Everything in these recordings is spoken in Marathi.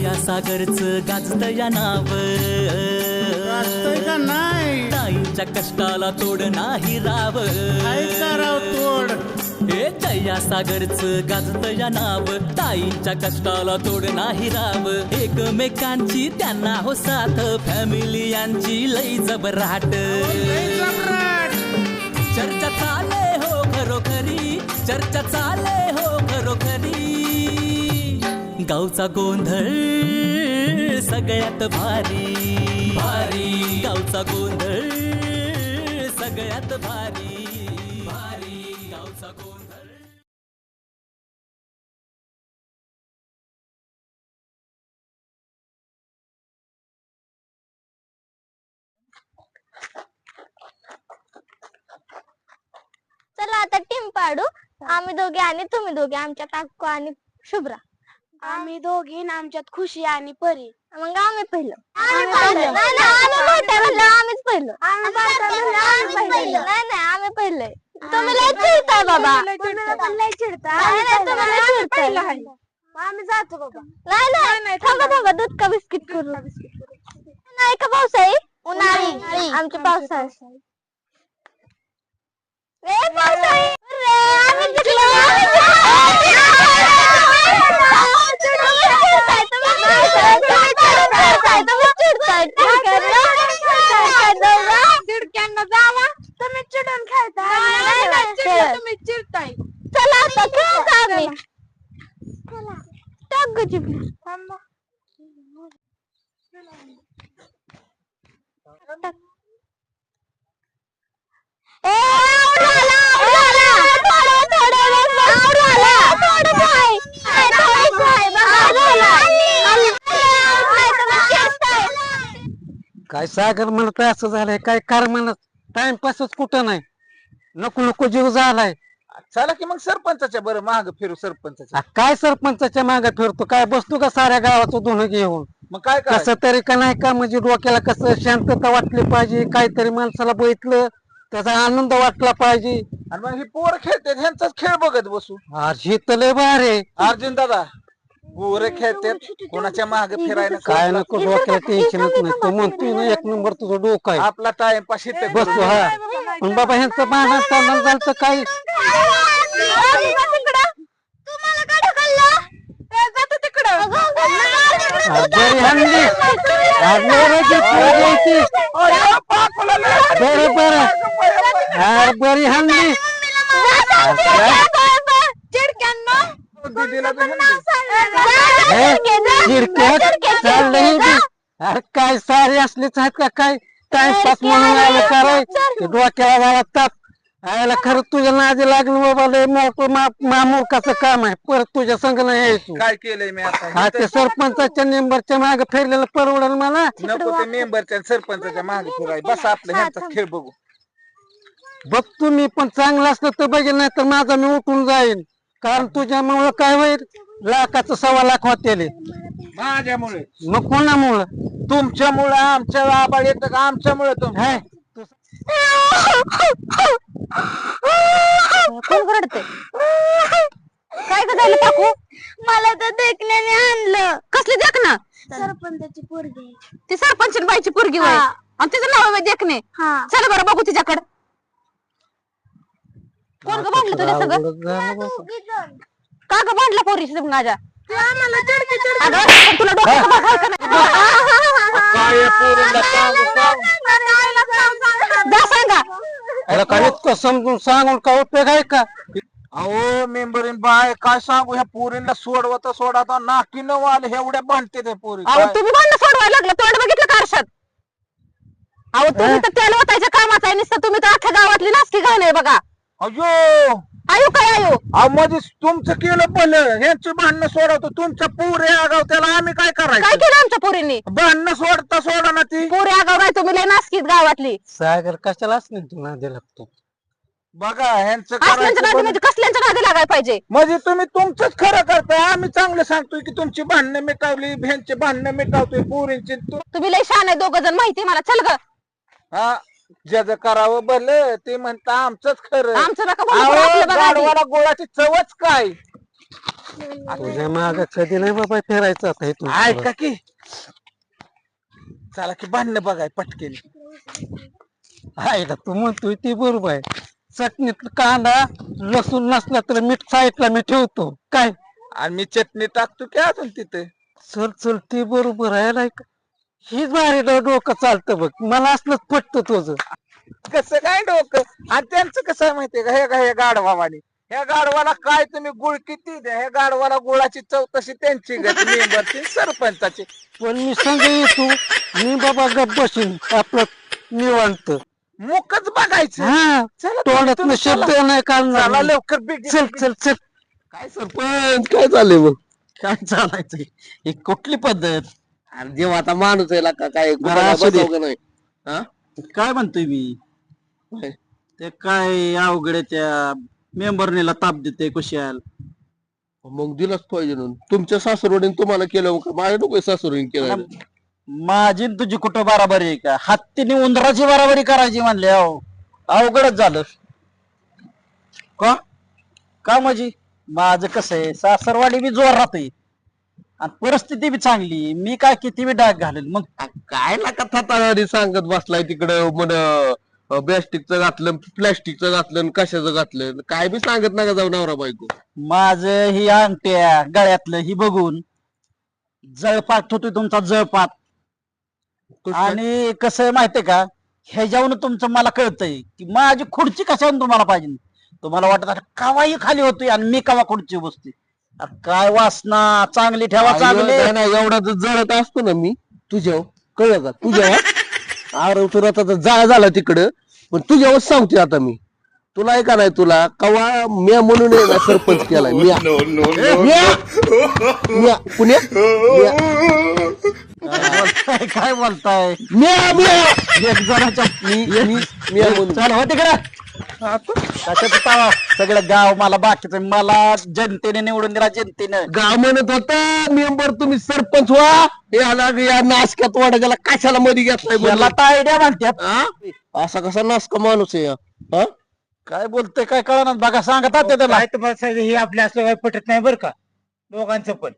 जया सागरचं गाजत या नाव. का नाही. ताईंच्या कष्टाला तोड नाही राव. कराव तोड? हे जया सागरचं गाजत या नाव. ताईंच्या कष्टाला तोड नाही राव. एकमेकांची त्यांना हो साथ. फॅमिली यांची लई जबराट. चर्चा चाले हो खरोखरी. चर्चा चाले हो खरोखरी. गावचा गोंधळ सगळ्यात भारी. भारी. गावचा गोंधळ सगळ्यात भारी. भारी. गावचा गोंधळ. चला आता टीम पाडू. आम्ही दोघे आणि तुम्ही दोघे आमच्या काकू आणि शुभ्रा. आम्ही दोघी न आमच्यात खुशी आणि परी. मग आम्ही पहिलं. आम्ही पहिलं. नाही नाही आम्ही मोठे म्हणलं आम्हीच पहिलं. आम्ही बारका म्हणलं आम्ही आम्ही पहिलं. पहिलं. नाही नाही आम्ही पहिलं. तुम्ही लय चिडताय बाबा. पण लय चिडता. नाही, नाही, तुम्ही लय चिडताय. पहिलं आहे. मग आम्ही जातो बाबा. नाही नाही थांबा थांबा. दूध का बिस्किट करू नाही का पावसाळी? उन्हाळी. आमची पावसाळी. ए पावसाळी. आम्ही जिंकलो, आम्ही जिंकलो. तुम्ही चिडताय, तुम्ही चिडताय, तुम्ही चिडताय, तुम्ही चिडताय, ठीक आहे ना? काय दोघं? चिडक्यांना जावा. तुम्ही चिडून खेळता. तुम्ही चिडताय. चला आता टाक. ए, out झाला, out झाला. थोडं, थोडं बस, बस. Out झाला. थोडंच आहे. आहे, थोडंच आहे. बस, out झाला. आली. out नाही तर मग खेळताय. काय सागर म्हणत असं झालंय काय कर म्हणत टाइमपासच कुठं नाही. नको नको जीव झालाय. चला की मग सरपंचाच्या बरं माग फिरू सरपंचाच्या. आ, काय सरपंचाच्या मागे फिरतो काय बसतो का साऱ्या गावाचं धुणं घेऊन? मग काय काय कसं तरी का नाही का म्हणजे डोक्याला कसं शांतता वाटली पाहिजे काहीतरी माणसाला बघितलं त्याचा आनंद वाटला पाहिजे. आणि मग ही पोर खेळते ह्यांचाच खेळ बघत बसू. आज हे तर लय भारी आहे. अर्जुन दादा. पोर खेळतात कोणाच्या माग फिरायला काय नको डोक्याला टेन्शनच नाही तो म्हणतोय ना एक नंबर तुझं डोकं आहे आपला टाइम पास इथे बसतो हा पण बाबा ह्यांचं भांडण चालणार झालं तर काही तुम्हाला का ढकललं? ए, जातो तिकडं. आज बरी हाणली पोरगी आहे ती. बरं बरं आज बरी हाणली काय? दीदीला बी हाणली. चिरक्यात चाललंय बी. अरे काय सारे असलेच आहेत का काय? टाइमपास म्हणून आलं कराय ते डोक्याला झाला ताप. आयला खरं तुझ्या नादी लागलं बाबा लय मोठं मा- मामूर्खाचं काम आहे. परत तुझ्या संग नाही यायचो. काय केलंय मी आता? हा ते सरपंचाच्या नेंबरच्या मागे फिरलेलं परवडेल मला नको ते मेंबरच्या आणि सरपंचाच्या माग फिराय बस आपलं ह्यांचा खेळ बघू. बघ तुम्ही पण चांगलं असलं तर बघेल नाही तर माझा मी उठून जाईन. कारण तुझ्यामुळं काय होईल? लाखाचं सव्वा लाख होते माझ्यामुळे. मग कोणामुळं? तुमच्यामुळे आमच्या आबाळ येतं का? आमच्यामुळे तुम हाय कोण रडते काय ग झालं काकू मला तर देखण्याने आणलं. कसली देखना सरपंचाची पोरगी. ती सरपंच बाईची पोरगी होय. आणि तिचं नाव आहे देखणे. हा. चल बरं बघू तिच्याकडे. कोण ग भांडलं तुझ्या. का ग भांडलं पोरी माझ्या? अगं, पण तुला डोक्यात बसायचं काय पोरीला सांगू, सांगू. नाही जा सांगा. याला काय इतकं समजून सांगून का उपयोग आहे का? अहो मेंबरीन बाय काय सांगू? ह्या पोरींना सोडवता सोडवता नाकी न आले एवढ्या भांडते ते पोरी. अहो काय- तुम्ही भांडणं सोडवायला लागलं. तोंड बघितलं का आरशात अहो तुम्ही तर तेल ओतायच्या कामाचा आहे नुसतं तुम्ही तर अख्ख्या गावातली नासकी घाण आहे बघा. अयो आयु काय आयु? अहो म्हणजे तुमचं केलं भलं ह्यांची भांडणं सोडवतो तुमच्या पुरे आगाव त्याला आम्ही काय काय करायचं केलं आमच्या पोरींनी? भांडणं सोडता सोडा ना ती. पोरी आगाव काय तुम्ही? लय नासकीत गावातली. सागर कशाला असणे तू नादी लागतो? बघा ह्यांचं असल्यांच्या नादी. म्हणजे कसल्यांच्या नादी लागायला पाहिजे? म्हणजे तुम्ही तुमचंच खरं करताय. आम्ही चांगलं सांगतोय की तुमची भांडणं मिटावली ह्यांची भांडणं मिटावतोय पोरींची. तू- तुम्ही लय शान आहे दोघ जण माहिती मला. चल ग. हा. ज्याचं करावं भलं ते म्हणता आमचंच खरं. आमचं नका बोलू, अहो, आपलं बघा आधी. गाढवाला गोळाची चवच काय? तुझ्या माग कधी नाही बाबा फिरायचं आता इथून ऐका की. चला की भांडणं बघाय पटकेन आईला तू म्हणतोय ती बरोबर आहे. चटणीत कांदा लसूण नसला तर मीठ साईडला मी ठेवतो. काय? आणि मी चटणी टाकतो की अजून तिथे? चल चल ती बरोबर आहे लाईक हीच भारी डो- डोकं चालतं बघ. मला असलंच पटतं तुझं. कसं काय डोकं? आणि त्यांचं कसं आहे माहितीये का? हे का हे गाढवावानी. ह्या गाढवाला काय तुम्ही गुळ किती द्या? ह्या गाढवाला गुळाची चव तशी त्यांची गत मेंबरची सरपंचाची. पण मी संग येतो. मी बाबा गप बसीन आपलं निवांत. मुकच बघायचं. हा. चला तोंडात तुम्ही शब्द चला. नाही चला काढणार लवकर बिग चल चल चल. काय सरपंच काय चाललंय मग काय चालायचंय ही कुठली पद्धत? अरे जेव्हा आता माणूस आहे का काय? बरं, कुणाला असू दे. बसव का नाही? हा? काय म्हणतोय मी? ते काय अवघड आहे त्या मेंबरनीला ताप देते कुशाल. मग दिलंच पाहिजे ना तुमच्या सासरवडीने तुम्हाला केलं मग माझ्या नको सासरवडीने केलं माझी न तुझी कुठं बराबरी आहे का? हत्तीने उंदराची बराबरी करायची म्हणले अहो. अवघडच झालं. का? का म्हणजे माझं कसं आहे? सासरवाडी बी जोर राहते आणि परिस्थिती बी चांगली. मी काय किती बी डाग घालेल मग काय नका थाताळाने सांगत बसलाय तिकडं म्हण प्लॅस्टिकचं घातलं प्लॅस्टिकचं घातलं कशाचं घातलं काय बी सांगत नका जाऊ नवरा बायको. माझं ही अंगठ्या गळ्यातलं ही बघून जळपात होतोय तुमचा जळपात. कसं? आणि कसं आहे माहितीये का? ह्याच्यावरून तुमचं मला कळतंय की माझी खुर्ची कशावरून तुम्हाला पाहिजे? तुम्हाला वाटत असेल, कवाही खाली होतोय आणि मी कवा खुर्ची बसते अरे काय वासना चांगली ठेवा चांगली. नाही, नाही, एवढा जर जळत असतो ना मी. तुझ्यावर कळलं का? तुझ्या आरव तर आता तर जाळ झाला तिकडं. पण तुझ्यावर सांगते आता मी. तुला आहे का नाही तुला. कवा म्या म्हणून आहे ना सरपंच केलाय. म्या. म्या. म्या. पुण्या म्या. काय बोलताय? काय बोलताय म्या म्या. एक जणाच्या मी मी म्या म्हणून. चल हो तिकडे. कशाचं तावा सगळं गाव मला बाकीचं मला जनतेने निवडून दिला जनतेनं. गाव म्हणत होता मेंबर तुम्ही सरपंच व्हा. हे आला या नाशकात वाड्याला कशाला मध्ये घेतलाय याला म्हणलं. तर आयडिया म्हणतात. हा? असा कसा नासका माणूस आहे हा? हा? काय बोलतोय काय कळणार? बघा सांगतात ते त्याला. काय तुम्हाला सांगितलं हे आपल्या असलं काही पटत नाही बरं का दोघांचं पण.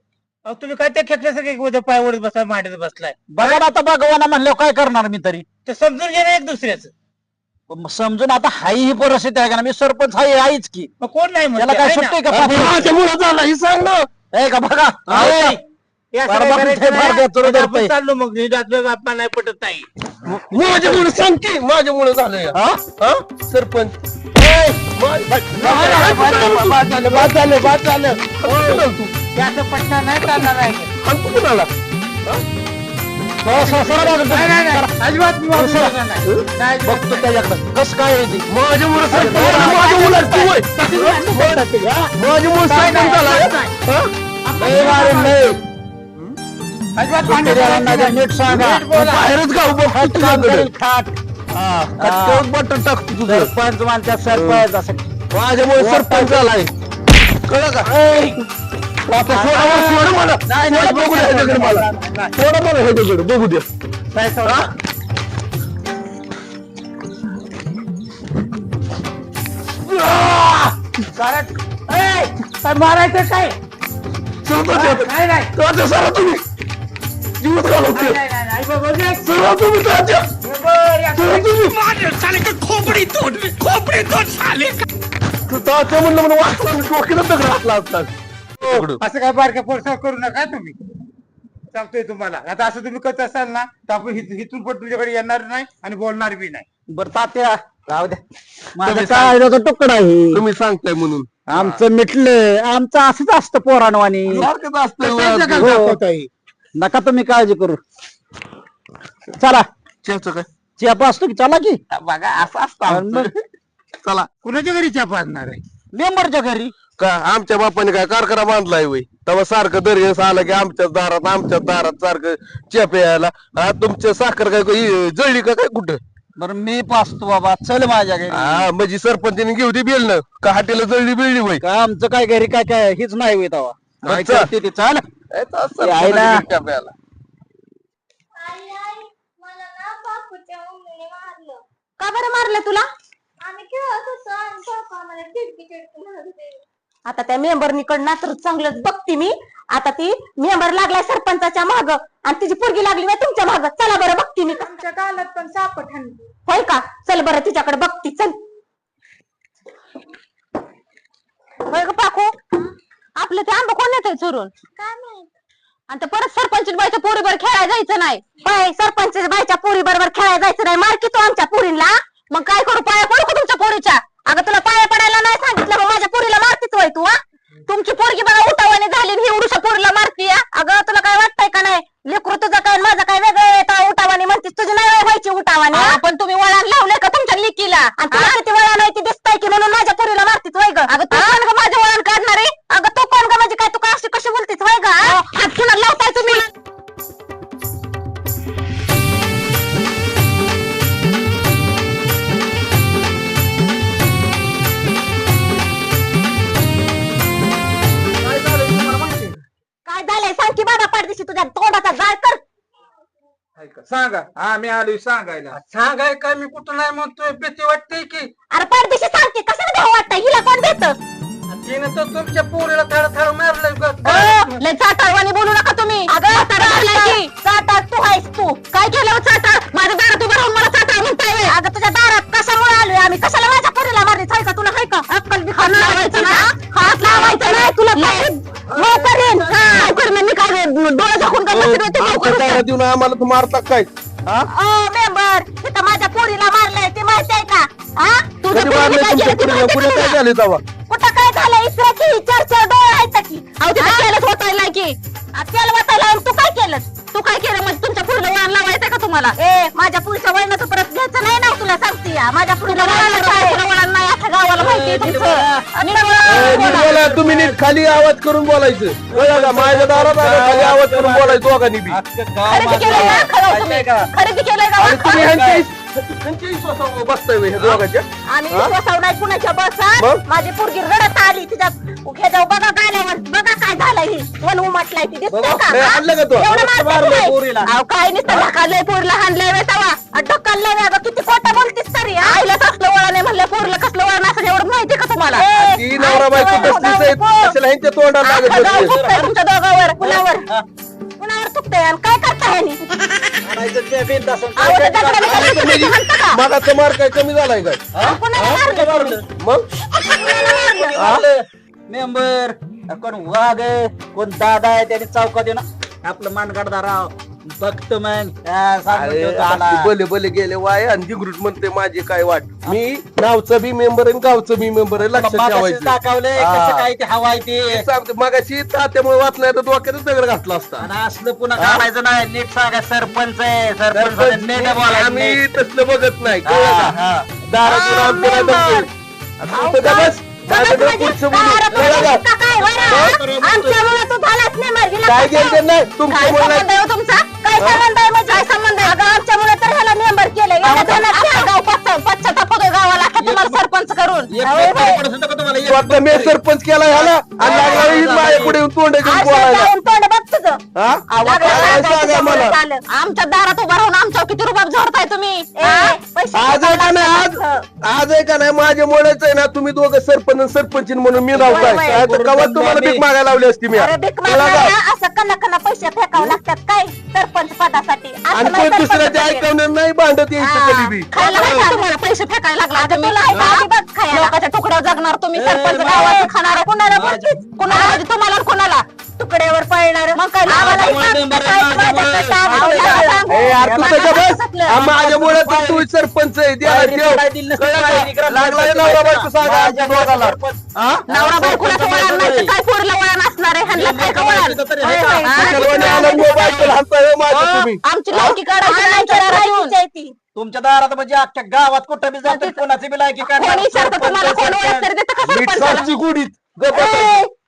अहो तुम्ही काय त्या खेकल्यासारखे उद्या पायावरच बसला मांडीत बसलाय? बघा ना आता भगवाना म्हणल्यावर काय करणार मी तरी? तर समजून घ्या ना एक दुसऱ्याचं. समजून आता हाई ही परिस्थिती आहे का ना मी सरपंच हाय आहेच की मग कोण नाही त्याला म्हणते? काय आहे ना? का झाला हे सांग ना का बघा आहे. हे करायचं नाही. आपण. चाललो मग हे बाप्पा नाही पटत नाही माझ्या मुळे सांग की माझ्या मुळे झालंय हा? हा? सरपंच ए, मा- बाद झालं, बाद झालं, बाद झालं. तू त्याचं पट्टा नाही चालणार आहे कुणाला. अजिबात मी वागू सर. शकणार नाही. नाही, अजिबात बघतो त्याच्याकडं कसं काय आहे ते माझ्या मुळे सरपंच माझ्या मुलात तू होय. माझ्या मुळे सरपंच झाला हा? लय मारेन, लय. अजिबात ते भांडण त्याला करायचं नाही, नाही. नीट सांगा नीट बोला. बाहेरच गाव बघतो खाट तुझ्याकडे करेल, खाट कटकट बटन टाकतो तुझं सरपंच सरपंच असं माझ्यामुळे सरपंच झालाय कळलं का आता सोडा मला, सोडा मला सोडा बघू द्या ह्याच्याकडे मला. सोडा मला ह्याच्याकडे बघू द्या. काय सोडा? कारण- ए, काय मारायचं काय? नाही नाही. सरा तुम्ही. जीवत घालवते नाही, नाही, नाही. बघ, बघ, बघ. सरा तुम्ही तात्या बघ, या- सरा तुम्ही. तू तात्या म्हणलं म्हणून वाचला डोक्याला दगड घातला असतात असं काय बारक्या पोरसा करू नका तुम्ही. सांगतोय तुम्हाला. आता असं तुम्ही करत असाल ना तर आपण हित- हिथून पण तुमच्याकडे येणार नाही आणि बोलणार बी नाही. बरं तात्या राहू द्या. माझं तुम्ही काय तुकडा आहे? तुम्ही सांगताय म्हणून. आमचं मिटलं आमचं असंच असतं पोराणवानी सारखंच असतं हो. येईल? नका तुम्ही काळजी करू. चला. चहाचं काय? चिया असतो की? चला की. बघा असं असतं आमचं. चला. कुणाच्या घरी चहा पाजणार आहे? मेंबरच्या घरी? का आमच्या बापाने काय कारखाना बांधलाय वय तेव्हा सारखं दर्यास आलं की आमच्याच दारात आमच्याच दारात सारखं चेप यायला. हा तुमच्या साखर काय इ- जळली का काय कुठं? बरं मी पाचतो बाबा. चल माझ्या घरी. हा म्हणजे सरपंचाने घेऊ दे बेल का हाटेला जळली बिळली वय काय आमचं काय घरी काय काय हीच नाही होत तेव्हा. काय चल. करते ते? चाल. ए, तर ते आहे ना. सरपंचाने चेप यायला. आई आई मला ना बापूच्या मम्मीने मारलं. का बरं मारलं तुला? आम्ही खेळत होतो आणि आम्हाला चिडकी चिडकी होते. आता त्या मेंबरनीकडनं तर चांगलंच बघते मी. आता ती मेंबर लागलाय सरपंचाच्या माग आणि तिची पोरगी लागली नाही तुमच्या माग. चला बरं बघते मी. आमच्या गालात पण सापट हाणली. होय का? चल बरं तिच्याकडे बघती. चल. होय ग पाखू आपलं ते आंबा कोण येतंय चोरून? काय माहीत? आणि ते परत सरपंच बाईच्या पोरीबर खेळायला जायचं नाही. बाय सरपंच बाईच्या पोरी बरोबर खेळायला जायचं नाही. मार की तू आमच्या पोरीला. मग काय करू? पाया पडू का तुमच्या पोरीच्या? अगं तुला पाया पडायला नाही सांगितलं मग माझ्या पोरीला मारतीच वय तू हा? तुमची पोरगी बघा उठावाने झाली ही उडूशा पोरीला मारती अगं तुला काय वाटतंय का नाही? लेकरू तुझं काय माझं काय वेगळं उठावाने म्हणतीस तुझी नाही होय व्हायची उठावाने पण तुम्ही वळण लावले का तुमच्या लेकीला? आणि तुला किती वळण आहे ती दिसतंय की म्हणून माझ्या पोरीला मारतीच वय ग? अगं काय सांग की बाबा पाडदिशी तुझ्या तोंडाचा जाळ कर. ऐका, सांगा. आम्ही आलोय सांगायला. सांगाय काय मी कुठं नाही म्हणतोय? भीती वाटते की. अरे पाडदिशी सांग की. कशाला भ्याव वाटतंय हिला कोण देत तिने तर तुमच्या पोरीला थोडं थोडं मारलंय लय चाटाळवाणी बोलू नका तुम्ही. अगं की. चाटाळ तू आहेस तू. काय केलं हो चाटाळ? माझ्या दारात उभं राहून मला चाटाळ म्हणताय. व्हय? अगं तुझ्या दारात कशामुळे आलोय आम्ही? कशाला माझ्या पोरीला मारली हाय का तुला हाय का अक्कल बी लावायचं ना? हात लावायचं नाही. तुला हो मी काय डोळे झाकून का बसले होते? आम्हाला तू मारता काय? हा? ओ मेंबर इथं माझ्या पोरीला मारलंय. ते माहिती आहे का? हा? तुझ्या कधी पोरीने मारले काय तुमच्या केलं ते पुढे माहिती पुढे आहे का काय तुला? झाले तेव्हा? कुठं झालं इस्राची चार चार डोळे आहेत की. अहो तिथे केलंच होतायला की. वाचायला आणि तू काय केलं तू काय केलं? म्हणजे तुमच्या पुढलं वळण लावायचं का तुम्हाला? ए माझ्या पुढच्या वळणाचं परत घ्यायचं नाही ना तुला सांगते या. माझ्या पुढलं वळण वळण नाही आता गावाला माहिती आहे तुमचं. आणि ए, वळण नीट बोला. बोला तुम्ही नीट खाली आवाज करून बोलायचं. कळलं का माझ्या दारात आलं खाली आवाज करून बोलायचं दोघांनी बी. खरेदी केलंय ना खरं तुम्ही खरेदी केलंय आणि तुम्ही का ह्यांच्या विश्वासावर बसताय व्हय ह्या दोघांच्या आम्ही विश्वासाव नाही कुणाच्या बसात. मग? माझी पोरगी रडत आली तिच्या ह्याच्यावर बघा गाण्यावर. बघा काय झालंय ही. वन उमटलाय ती. दिसते बघा, का? ए, हाणलं का तो? एवढं मारते मारलंय तुम्ही? पोरीला. अहो, काय नुसतं ढकललंय पोरीला हाणलंय व्हय तवा. आणि ढकललंय व्हय अगं किती खोटं बोलतीस तरी आईलाच असलं वळण आहे म्हणलं पोरीला कसलं वळण असं एवढं माहिती का तुम्हाला? ती नवरा बायको आईचं वळण बसलीच आहे नको. कशाला ह्यांच्या तोंडाला लागत अख्खं गाव बसलीस? चुकतंय तुमच्या दोघावर कुणावर? कुणावर चुकतंय आणि काय करता ह्यानी अहो, त्या काय म्हणता का? मागाचा मार काय कमी झालाय काय? कुणाला मारलं? मग? कुणाला मारलं? मेंबर कोण वाघ आहे कोण दादा आहे त्याने चौकात येऊन आपलं मानगडदा राव बघतो मग हा, सांगून अरे ठेवतो आला. आपली बले बले गेले वाय आणि जिगरूट म्हणते माझी काय वाट? मी नावचं बी मेंबर आहे गावचं बी मेंबर आहे लक्षात मगाशीच ठेवायचं. दाखवलंय हा. काय ते हवा आहे ते? सांगते मगाशी तात्यामुळे वाचलाय तर डोक्यातच दगड घातला असता. आणि असलं पुन्हा काढायचं नाही. नीट सांगा सरपंच आहे. सरपंच नीट बोला आम्ही तसलं बघत नाही. कळलं का? दारातून हा, आमच्या मेंबर. दमते. आता तू तर बस माझं डोकं पुढचं बोलू. कळलं का? का काय? गेलं नाही तुमचा काय संबंध आहे म्हणजे काय संबंध आहे. अगं आमच्यामुळे तर ह्याला मेंबर केलं. गाव पश्चाताप गावाला आता तुम्हाला सरपंच करून. एक का तुम्हाला? एक मी सरपंच केला ह्याला. आणि लागला ही माझ्या पुढे येऊन तोंड घेऊन आज बोलायला जाऊन तोंड बघ तुझं. हा? काय सांगा मला. आमच्या दारात उभा राहून आमच्या किती रुबाब झोडताय तुम्ही? आज आहे का नाही? आज आज आहे का नाही? माझ्यामुळेच आहे ना तुम्ही दोघं सरपंच आणि सरपंच म्हणून मी. काय तर कवा तुम्हाला भीक मागायला लावली असती मी? अरे भीक का? असं कना कना पैसे फेकावं लागतात काय? सरपंच पदासाठी. असं आणि नाही कोण दुसऱ्याचे. ऐकवणार नाही? भांडत यायचं कधी बी. खायला? तुम्हाला पैसे फेकायला लागला तुम्ही लोकांच्या तुकड्यावर जगणार तुम्ही सरपंच गावाचं खाणार कुणाला? कुणाला तुम्हाला कुणाला? तुकड्यावर पळणार. मग काय? माझ्यामुळे यार तू मला. त्याच्या कसं बस कसलं? आ, माझ्यामुळे तर तू सरपंच आहे लागला नवरा बायको. सांगा दोघाला. हा? नवरा बायकोला वळण नाही काय पोरीला वळण असणार ह्यांना काय का वळण? आमची लायकी काढायची तुमच्या दारात म्हणजे अख्ख्या गावात कुठं बी जातात कोणाची बी लायकी कोण विचारतं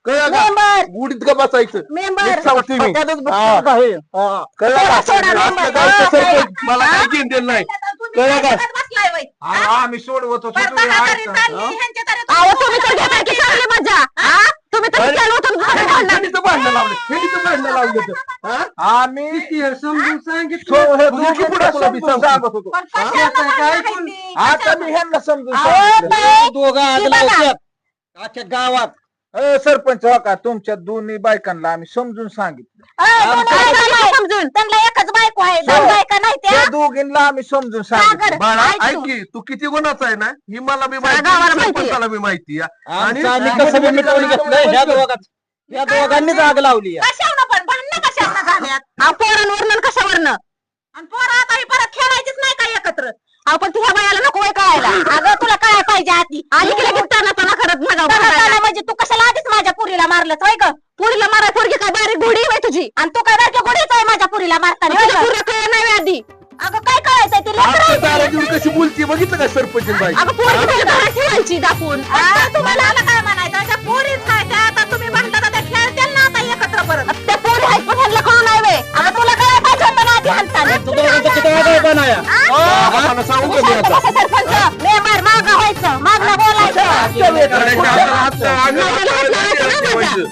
कळलं का? मेंबर! गुडीत बसायचं. मेंबर! नीट सांगतोय मी. हा. कळलं का? सोडा, सोडा, आपलं मेंबर. गावचं सरपंच मला देणं नाही. कळलं का? बसलाय वय आम्ही सोडवतो अहो तुम्ही तर घेताय की चांगली मजा. हा? तुम्ही तर अरे, चालू होतं भांडण भांडण. फेडीचं भांडणं लावलं फेडीचं भांडणं लावलं होतं. हा? आम्ही समजून सांगितलं? हे समजून सांगतो. होतो? आता मी ह्यांना समजून अहो, सांगितलं ताई, दोघं बघा. अख्ख्या गावात अ, सरपंच हो का तुमच्या दोन्ही बायकांना आम्ही समजून सांगितलं. समजून त्यांना एकच बायको आहे दोन बायका नाही त्या. त्या दोघींना आम्ही समजून सांगितलं. बाळा ऐक ऐक तू. की तू किती गुणाचा आहे ना? ही मला बी माहिती गावाला आहे, माहिती आहे. सरपंचाला बी माहिती आहे. आमचं आम्ही कसं बी मिटवून घेतलं ह्या दोघात या दोघांनीच आग लावली आहे. कशावनं पण भांडणं कशावनं झाल्यात? अहो, पोरांवरनं आणि कशावरनं? आणि पोरं आता ही परत खेळायचीच नाही का एकत्र? अहो पण तुझ्या बायाला नको वय कळायला. अगं तुला काय पाहिजे आधी. आणि की लगेच ताना ताना करत माझा म्हणजे तू कशाला आधीच माझ्या पुरीला मारलंच होय ग? पुरीला मारा पोरगी काय बारीक गोडी आहे तुझी? आणि तू काय बारक्या गोडीच आहे माझ्या पुरीला मारताना होय ग? कळलं नाही होय आधी. अगं काय कळायचंय ती? लेकरं आहे ती. कशी बोलती बघितलं का सरपंच बाई अगं पोरगी तुझ्या घरात ठेवायची दाखवून तुम्हाला आलं काय म्हणायचं? पोरीच आम्हाला सांगू आता? मेंबर मागं व्हायचं. मागणं बोलायचं.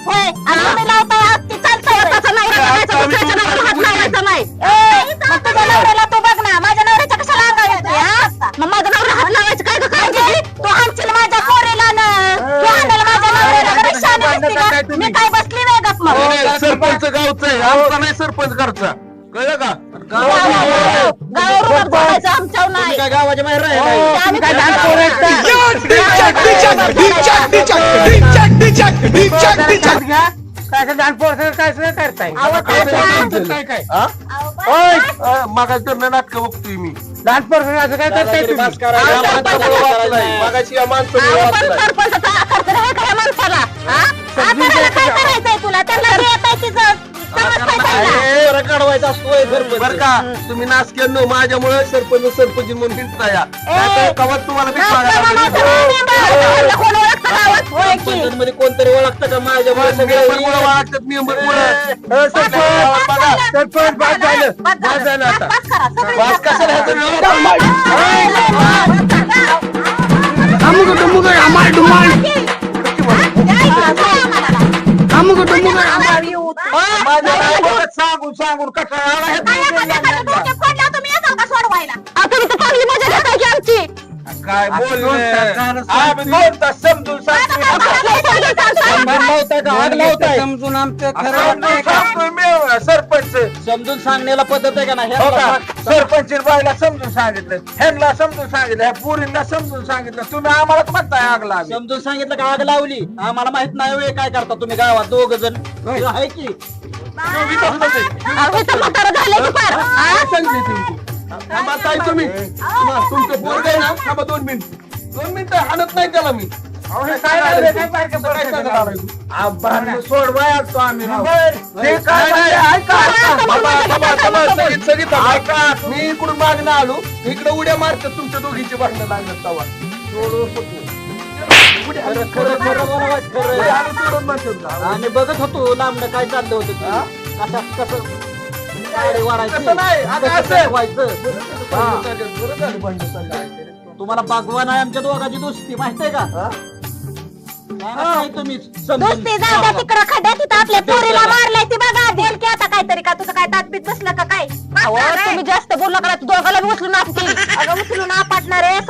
होय, आणि ते चालतंय. स्वतःचा नवरा बघायचा, दुसऱ्याच्या नवऱ्याला हात लावायचा नाही. ए, मग तुझ्या नवऱ्याला तू बघ ना, माझ्या नवऱ्याच्या कशाला अंगावर येते, हा? मग हात लावायचं काय गं? काळजी? तू हाणशील माझ्या पोरीला ना. तू हाणेल माझ्या नवऱ्याला. बरं शाणी दिसती का? मी काय बसली नाही गप्प मग. सरपंच गावचा आहे. आमचा नाही सरपंच घरचा. नाही. गावाच्या बाहेर काय जाणतो काय काय लहान पोरं काय सगळं करताय? अहो, काय काय काय मागा तर नाटक बघतोय मी. लहान पोरं असं काय करताय तुम्ही? या माणसामुळे वाचलाय. मागाशी या माणसामुळे अहो, पण वाचलाय. सरपंचाचा आकार तर आहे का या माणसाला? हा? आकाराला काय करायचंय तुला? त्यांना जे येतंय तिचं समजतंय त्यांना. काढवायचा असतोय सरपंच. बर का तुम्ही नाच केलं माझ्यामुळे सरपंच सरपंच म्हणून हिंडता या नाहीतर कवच तुम्हाला मेंबर. सरपंचांमध्ये कोणतरी ओळखतं का माझ्यामुळे? सगळे वागतात, मेंबरमुळं. सरपंच बाद झालं बाद झालं. आता बस करा सगळे तुम्ही का सोडवायला. चांगली मजा घेताय की आमची. काय दोन आम्ही दोन तास समजून सांगतोय समजून लावताय का? आग लावताय समजून आमचं खरं समजून सांगतोय मी सरपंच. समजून सांगण्याला पद्धत आहे का नाही? हो का? सरपंच बाईला समजून सांगितलं. ह्यांना समजून सांगितलं. ह्या पुरींना समजून सांगितलं. तुम्ही आम्हालाच म्हणताय आग लावी समजून सांगितलं का आग लावली? आम्हाला माहीत नाही होय काय करता तुम्ही गावात दोघ जण. आहे की? अहो, म्हातारं झालं की फार. हा? सांगितली तुम्ही. थांबा, ताई तुम्ही. थांबा, तुमचं पोरगं आहे ना? थांबा दोन मिनिट. दोन मिनिटं हाणत नाही त्याला मी? काय काय आम्ही राव. ऐका, ऐका. थांबा, थांबा, थांबा, सगळी- सगळी थांबा. मी इकडून मागणं आलो. इकडे उड्या मारतात तुमच्या दोघींची भांडणं लागतात तवा. सोडू नको. उड्या खरं खरं खरं बोलावं, खरं. उड्या आम्ही सोडून म्हणतात का? आम्ही बघत होतो लांबणं काय चाललं होतं ते. कशा कसं? गाडी वाढायची. तसं नाही, आता कसं असं. ठरवायचं. बरं झालं भांडणं चाललं. तुम्हाला बागवान आहे आमच्या दोघांची दोस्ती माहितीये का? नाही ना, नाही तुम्ही समजून- दोस्ती जाऊ द्या तिकडं खड्ड्यात तिथं आपल्या पोरीला मारलाय ती बघा बोल की आता काहीतरी का तुझं काय तात्पीत बसलं का काय? अहो, तुम्ही जास्त बोलला का तू दोघाला उचलून अगं उचलून आपटणार आहे.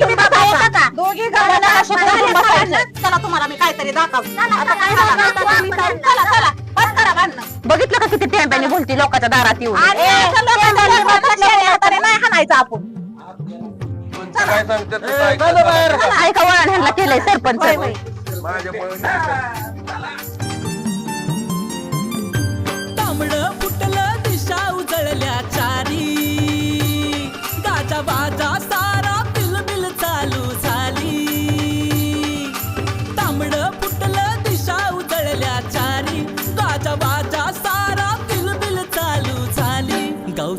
तुम्ही बघा येता का? दोघी मला घराला अशी बोलून बसायचं. चला तुम्हाला मी काहीतरी दाखवते. आता काय दाखवता तुम्ही तर? चला चला. बस करा भांडणं बघितलं का किती टेम्प्याने बोलती लोकांच्या दारात येऊन? आणि ए, असं लोकांना लोकांना शेळ्या हाताने नाही हाणायचं आपण. कोणतं काय सांगतात ते काय चला. बाहेर. करतात? ऐका वळण ह्यांना केलंय सरपंच. माझ्यामुळे नाही. तांबड फुटलं दिशा उजळल्या चारी. गाजा बाजा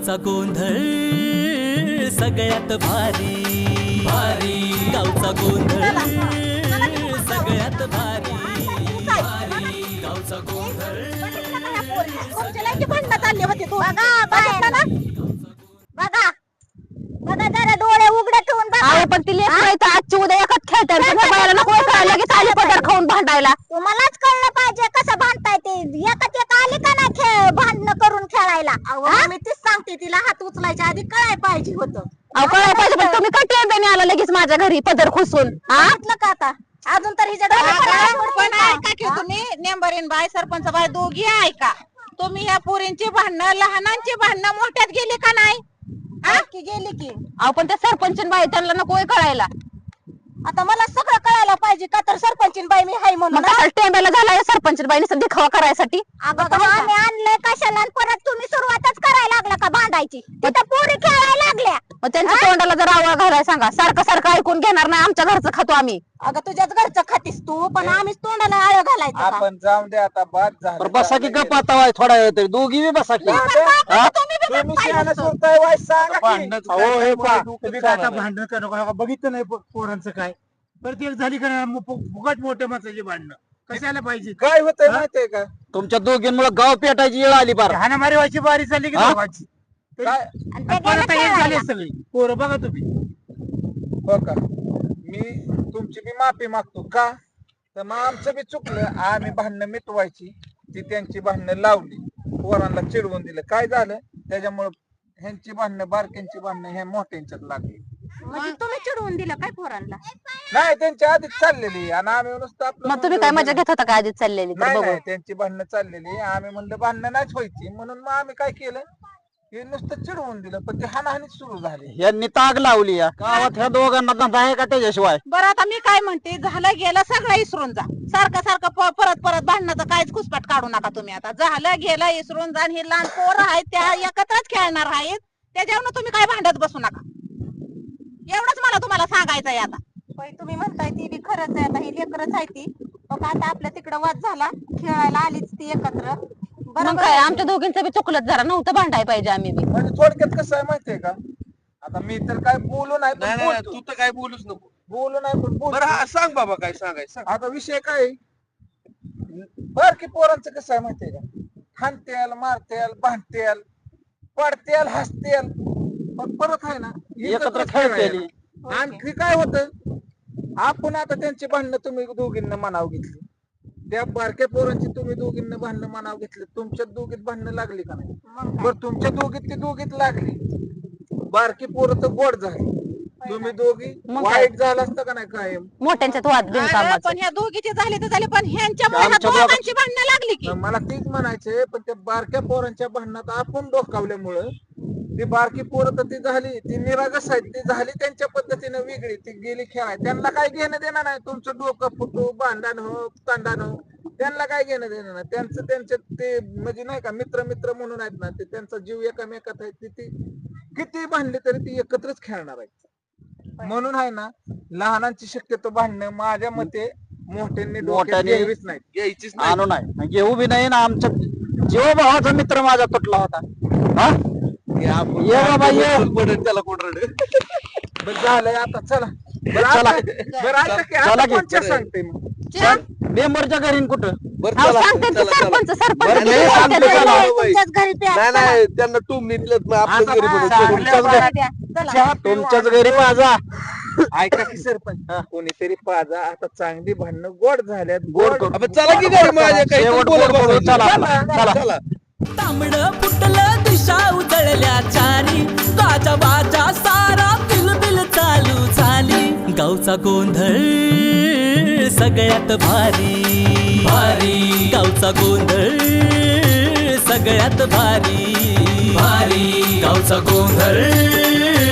गावचा गोंधळ सगळ्यात भारी भारी गावचा गोंधळ सगळ्यात भारी भारी गावचा गोंधळ बघा बघा जरा डोळे उघडे ठेवून बघा अरे पण ती लेकरं इथं आजची उद्या एकच खेळतात पण ह्या बायाला नको कळायला लगेच आली पदर खाऊन भांडायला तुम्हालाच कळलं पाहिजे कसं भांडताय ते एकच एक आली का नाही खेळ भांडणं करून खेळायला. मी तीच सांगते तिला हात उचलायच्या आधी कळाय पाहिजे होतं. अहो कळायला पाहिजे पण तुम्ही कटी बेने आला लगेच माझ्या घरी पदर खुसून. हा? का आता? अजून तर हिच्या पण ऐका की तुम्ही नेंबरीन बाय सरपंच बाय दोघी ऐका. तुम्ही या पोरींची भांडणं लहानांची भांडणं मोठ्यात गेली का नाही? हा? की गेली की. अहो पण त्या सरपंच बाई त्यांना नको कळायला. आता मला सगळं कळायला पाहिजे का तर सरपंचीन बाई मी हाय म्हणून मग टेंब्याला झाला सरपंच बाईने दिखावा करायसाठी? अगं आम्ही आणलंय कशाला आणि परत तुम्ही सुरुवातच करायला लागला का तिथं पोरी खेळायला लागल्या. मग त्यांच्या तोंडाला जर आवळा घालाय सांगा. सारखं सारखं ऐकून घेणार नाही आमच्या घरचं खातो आम्ही. अगं तुझ्याच घरचं खातीस तू पण आम्हीच तोंडाला आळ घालायचं का? आपण जाऊन दे आता बाद झालं. बरं बसा की गप्पा आता थोडा वेळ तरी. दोघी बी बसा की. हा? तुम्ही शहाणं सुरताय वाय सांगा की. अहो हे पहा, डोकं तुम्ही काय आता चालणार. भांडण करू नका बघितलं नाही पो- पोरांचं काय. परत एक झाली का नाही, मग फु- फुकट मोठे माणसाची भांडणं. कशाला पाहिजे? काय होतंय माहितीये का? तुमच्या दोघींमुळे गाव पेटायची वेळ आली बार हाणामारी व्हायची बारी चालली की हा? दोघांची तरी- काय? आणि ते आणि परत गेलं एक झाली खेळायला. सगळी. पोरं बघा तुम्ही. हो का? मी तुमची बी माफी मागतो का? तर मग आमचं बी चुकलं. आम्ही भांडणं मिटवायची. ती त्यांची भांडणं लावली. पोरांना चिडवून दिलं. काय झालं? त्याच्यामुळं ह्यांची भांडणं बारक्यांची भांडणं ह्या मोठ्यांच्यात लागली. म्हणजे तुम्ही चिडवून दिलं काय पोरांना? नाही त्यांच्या आधीच चाललेली. आणि आम्ही नुसतं आपलं मग तुम्ही काय मजा घेत होता का आधीच चाललेली? तर नाही बघू. नाही त्यांची भांडणं चाललेली. आम्ही म्हणलं भांडणं नाहीच व्हायची. म्हणून मग आम्ही काय केलं? हे नुसतं चिडवून दिलं. पण ते हाणाहानीच सुरू झाली. यांनी ताग लावली या. गावात ह्या दोघांना धंदा आहे का त्याच्याशिवाय? बरं आता मी काय म्हणते? झालं गेलं सगळं इसरून जा. सारखं सारखं प- परत परत भांडणाचं काहीच खुसपाट काढू नका तुम्ही आता. झालं गेलं इसरून जा. आणि हे लहान पोरं आहेत त्या एकत्रच खेळणार आहेत. त्याच्यावर तुम्ही काय भांडत बसू नका. एवढंच मला तुम्हाला सांगायचं आहे आता. बाई, तुम्ही म्हणताय ती बी खरंच आहे आता ही लेकरच आहे ती. मग आता आपल्या तिकडं वाद झाला खेळायला आलीच ती एकत्र. मग बरोबर काय आहे. आमच्या दोघींचं बी चुकलंच जरा नव्हतं भांडाय पाहिजे आम्ही बी. म्हणजे थोडक्यात कसं आहे माहितीये का? आता मी तर काय बोलू नाही पण नाही नाही बोलतो. तू तर काय बोलूच नको. बोलू नाही पण बोलतो. बरं हा सांग बाबा काय सांगाय सांग. आता विषय काय आहे? बारकी पोरांचं कसं आहे माहितीये का? हाणतेल मारतेल भांडतेल पडतेल हसतेल. पण परत आहे ना एकत्र. खेळतेली. आणखी काय होतं? आपण आता त्यांची भांडणं तुम्ही दोघींना मनाव घेतली. त्या बारक्या पोरांची तुम्ही दोघींना भांडणं मनाव घेतली. तुमच्या दोघीत भांडणं लागली का नाही? बरं तुमच्या दोघीत ती दोघीत लागली. बारकी पोरं तर गोड झाली. तुम्ही दोघी? वाईट झालं असतं का नाही कायम? मोठ्यांच्यात वाद पण ह्या दोघीची झाली तर झाली पण ह्यांच्यामुळे भांडणं लागली की? मला तीच म्हणायचे पण त्या बारक्या पोरांच्या भांडणात आपण डोकावल्यामुळं ती बारकी पोरं तर ती झाली ती निरागस आहेत ती झाली त्यांच्या पद्धतीने वेगळी ती गेली खेळाय त्यांना काय घेणं देणं नाही तुमचं डोकं फुटू भांडण हो तांडण हो त्यांना काय घेणं देणं नाही. त्यांचं त्यांचे ते म्हणजे नाही का मित्र मित्र म्हणून आहेत ना ते त्यांचा जीव एकामेकात आहे ती ती किती भांडली तरी ती एकत्रच खेळणार आहेत म्हणून आहे ना लहानांची शक्यतो भांडणं माझ्या मते मोठ्यांनी घ्यावीच नाही घ्यायचीच आणू नाही. घेऊ बी नाही ना आमच्या जीव भावाचा मित्र माझा तुटला होता हा? ये बाबा, ये. पडेल त्याला कोण रडेल. बरं झालंय आता चला बरं चला. आता- बरं आता की चला आता की. कोणच्या सांगते मग मेंबरच्या घरी कुठं बरं अहो, चला, सांगते चला, ते चला. सरपंच सरपंच बरं, किती नाही, बोलतात सांगते ते. चला. तुमच्याच घरी प्या नाही नाही त्यांना टूम मग आता घरी म्हणून सोडून चल. चहा पिऊ तुमच्याच घरी माझा ऐका की सरपंच कोणीतरी पाजा आता चांगली भांडणं गोड झाल्यात गोड करू. चला की घरी माझ्या काही शेवट बोलू, चला. चला तांबड फुटलं दिशा उजळल्या चारी. गाजा बाजा सारा बिलबिल चालू झाली. गावचा गोंधळ सगळ्यात भारी. भारी. गावचा गोंधळ सगळ्यात भारी. भारी. गावचा गोंधळ